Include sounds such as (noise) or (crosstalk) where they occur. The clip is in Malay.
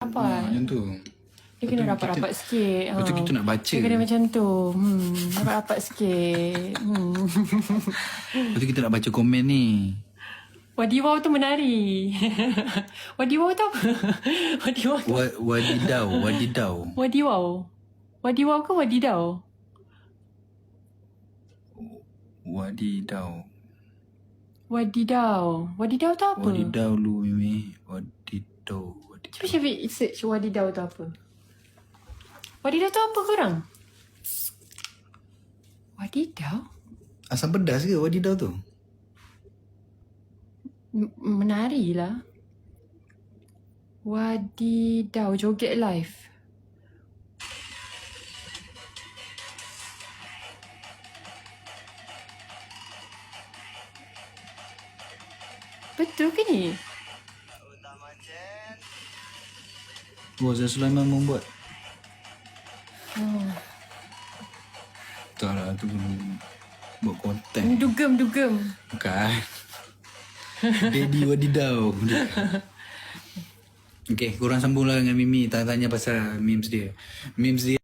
rapat. Macam tu. Dia kena rapat-rapat sikit. Lepas tu ha. kita nak baca. Dia kena macam tu. Hmm, rapat-rapat sikit. Hmm. (laughs) Lepas tu kita nak baca komen ni. Wadiwau tu menari. (laughs) Wadiwau tu apa? (laughs) Wadiwau tu. Wa- Wadidau, wadidau. Wadiwau. Wadiwau ke wadidau? Wadidau. Wadidau. Wadidau tu apa? Wadidau lu mimi. Wadidau. Cuba Syafiq search wadidau tu apa. Wadidau tu apa korang? Wadidau? Asam pedas ke wadidau tu? M- menari lah. Wadidau. Joget live. Betul ke ni? Saya Sulaiman membuat. Oh. Tak lah, tu buat konten. Dugem, dugem. Bukan. Daddy wadidau. (laughs) Okay, korang sambunglah dengan Mimi. Tanya-tanya pasal memes dia. Memes dia